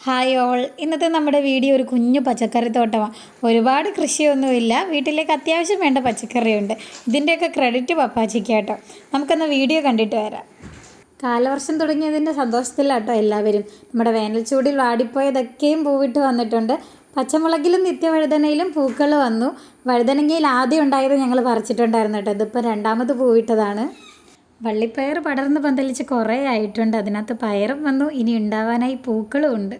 Hi all ഇന്നത്തെ നമ്മുടെ video ഒരു കുഞ്ഞു പച്ചക്കറി തോട്ടമാണ് ഒരുപാട് കൃഷിയൊന്നുമില്ല. വീട്ടിലേക്ക് അത്യാവശ്യം വേണ്ട പച്ചക്കറിയുണ്ട്. ഇതിന്റെയൊക്കെ ക്രെഡിറ്റ് പപ്പാച്ചിക്ക് കേട്ടോ. നമുക്കൊന്ന് വീഡിയോ കണ്ടിട്ട് വരാം. കാലവർഷം തുടങ്ങിയതിന്റെ സന്തോഷത്തിലാട്ടോ എല്ലാവരും. നമ്മുടെ വേനൽച്ചൂടിൽ വാടിപ്പോയതൊക്കെയും പൂവിട്ട് വന്നിട്ടുണ്ട്. പച്ചമുളകിലും നിത്യവഴുതനയിലും പൂക്കൾ വന്നു. വഴുതനങ്ങയിൽ ആദ്യം ഉണ്ടായത് ഞങ്ങൾ പറിച്ചിട്ടുണ്ടായിരുന്നു കേട്ടോ. ഇതിപ്പോൾ രണ്ടാമത് പൂവിട്ടതാണ്. വള്ളിപ്പയർ പടർന്ന് പന്തലിച്ച് കുറേ ആയിട്ടുണ്ട്. അതിനകത്ത് പയറും വന്നു. ഇനി ഉണ്ടാവാനായി പൂക്കളും ഉണ്ട്.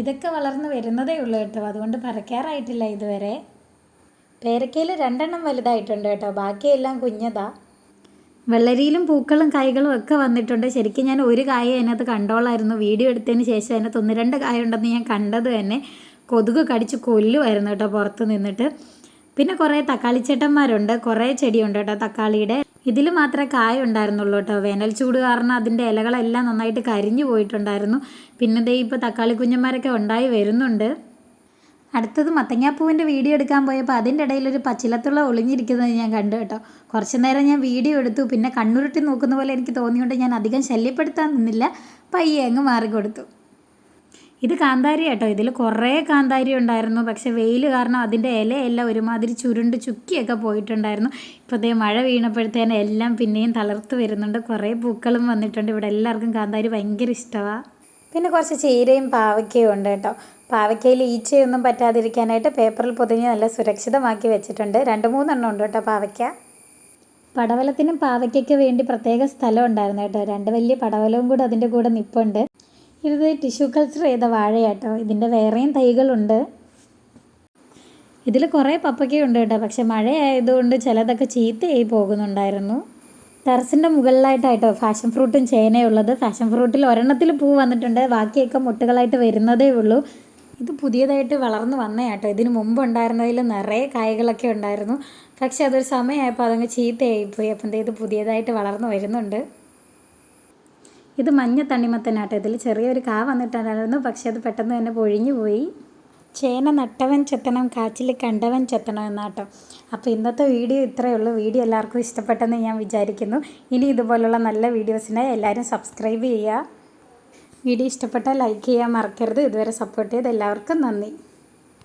ഇതൊക്കെ വളർന്ന് വരുന്നതേ ഉള്ളൂ കേട്ടോ. അതുകൊണ്ട് പറിക്കാറായിട്ടില്ല ഇതുവരെ. പേരക്കയിൽ രണ്ടെണ്ണം വലുതായിട്ടുണ്ട് കേട്ടോ. ബാക്കിയെല്ലാം കുഞ്ഞതാ. വെള്ളരിയിലും പൂക്കളും കായ്കളും ഒക്കെ വന്നിട്ടുണ്ട്. ശരിക്കും ഞാൻ ഒരു കായ അതിനകത്ത് കണ്ടോളായിരുന്നു. വീഡിയോ എടുത്തതിന് ശേഷം അതിനകത്ത് ഒന്ന് രണ്ട് കായ ഉണ്ടെന്ന് ഞാൻ കണ്ടത് തന്നെ കൊതുക് കടിച്ച് കൊല്ലുമായിരുന്നു കേട്ടോ പുറത്ത് നിന്നിട്ട്. പിന്നെ കുറേ തക്കാളി ചേട്ടന്മാരുണ്ട് കുറേ ചെടിയുണ്ട് കേട്ടോ തക്കാളിയുടെ. ഇതിൽ മാത്രമേ കായ ഉണ്ടായിരുന്നുള്ളൂ കേട്ടോ. വേനൽ ചൂട് കാരണം അതിന്റെ ഇലകളെല്ലാം നന്നായിട്ട് കരിഞ്ഞു പോയിട്ടുണ്ടായിരുന്നു. പിന്നെ ദേ ഇപ്പോൾ തക്കാളി കുഞ്ഞന്മാരൊക്കെ ഉണ്ടായി വരുന്നുണ്ട്. അടുത്തത് മത്തങ്ങാപ്പൂവിന്റെ വീഡിയോ എടുക്കാൻ പോയപ്പോൾ അതിന്റെ ഇടയിൽ ഒരു പച്ചിലത്തുള്ള ഒളിഞ്ഞിരിക്കുന്നത് ഞാൻ കണ്ടു കേട്ടോ. കുറച്ച് നേരം ഞാൻ വീഡിയോ എടുത്തു. പിന്നെ കണ്ണുരുട്ടി നോക്കുന്ന പോലെ എനിക്ക് തോന്നിയോണ്ട് ഞാൻ അധികം ശല്യപ്പെടുത്താൻ നിന്നില്ല. പയ്യെ അങ്ങ് മാറിക്കൊടുത്തു. ഇത് കാന്താരി കേട്ടോ ഇതിൽ കുറേ കാന്താരി ഉണ്ടായിരുന്നു. പക്ഷെ വെയിൽ കാരണം അതിന്റെ ഇലയെല്ലാം ഒരുമാതിരി ചുരുണ്ട് ചുക്കിയൊക്കെ പോയിട്ടുണ്ടായിരുന്നു. ഇപ്പോൾ ഇതേ മഴ വീണപ്പോഴത്തേനും എല്ലാം പിന്നെയും തളർത്ത് വരുന്നുണ്ട്. കുറേ പൂക്കളും വന്നിട്ടുണ്ട്. ഇവിടെ എല്ലാവർക്കും കാന്താരി ഭയങ്കര ഇഷ്ടമാണ് പിന്നെ കുറച്ച് ചീരയും പാവയ്ക്കയും ഉണ്ട് കേട്ടോ. പാവയ്ക്കയിൽ ഈച്ചയൊന്നും പറ്റാതിരിക്കാനായിട്ട് പേപ്പറിൽ പൊതിഞ്ഞ് നല്ല സുരക്ഷിതമാക്കി വെച്ചിട്ടുണ്ട്. രണ്ട് മൂന്നെണ്ണം ഉണ്ട് കേട്ടോ പാവയ്ക്ക. പടവലത്തിനും പാവയ്ക്കൊക്കെ വേണ്ടി പ്രത്യേക സ്ഥലം ഉണ്ടായിരുന്നു കേട്ടോ. രണ്ട് വലിയ പടവലവും കൂടെ അതിന്റെ കൂടെ നിപ്പുണ്ട്. ഇത് ടിഷ്യൂ കൾച്ചർ ചെയ്ത വാഴയാട്ടോ. ഇതിന്റെ വേറെയും തൈകളുണ്ട്. ഇതിൽ കുറേ പപ്പയ്ക്കുണ്ട് കേട്ടോ. പക്ഷെ മഴയായതുകൊണ്ട് ചിലതൊക്കെ ചീത്തയായി പോകുന്നുണ്ടായിരുന്നു. ടെറസിന്റെ മുകളിലായിട്ടായിട്ടോ ഫാഷൻ ഫ്രൂട്ടും ചേനയുള്ളത്. ഫാഷൻ ഫ്രൂട്ടിൽ ഒരെണ്ണത്തിൽ പൂ വന്നിട്ടുണ്ട്. ബാക്കിയൊക്കെ മുട്ടുകളായിട്ട് വരുന്നതേ ഉള്ളൂ. ഇത് പുതിയതായിട്ട് വളർന്നു വന്നേട്ടോ ഇതിന് മുമ്പ് ഉണ്ടായിരുന്നതിൽ നിറയെ കായകളൊക്കെ ഉണ്ടായിരുന്നു. പക്ഷെ അതൊരു സമയമായപ്പോൾ അതങ്ങ് ചീത്തയായിപ്പോയി അപ്പം ഇത് പുതിയതായിട്ട് വളർന്നു വരുന്നുണ്ട്. ഇത് മഞ്ഞ തണ്ണിമത്തനാട്ടോ. ഇതിൽ ചെറിയൊരു കാ വന്നിട്ടുണ്ടായിരുന്നു. പക്ഷെ അത് പെട്ടെന്ന് തന്നെ പൊഴിഞ്ഞു പോയി. ചേന നട്ടവൻ ചെത്തണം കാച്ചിൽ കണ്ടവൻ ചെത്തണം എന്നാട്ടോ. അപ്പോൾ ഇന്നത്തെ വീഡിയോ ഇത്രയേ ഉള്ളൂ. വീഡിയോ എല്ലാവർക്കും ഇഷ്ടപ്പെട്ടെന്ന് ഞാൻ വിചാരിക്കുന്നു. ഇനി ഇതുപോലുള്ള നല്ല വീഡിയോസിനെ എല്ലാവരും സബ്സ്ക്രൈബ് ചെയ്യുക. വീഡിയോ ഇഷ്ടപ്പെട്ടാൽ ലൈക്ക് ചെയ്യാൻ മറക്കരുത്. ഇതുവരെ സപ്പോർട്ട് ചെയ്ത് എല്ലാവർക്കും നന്ദി.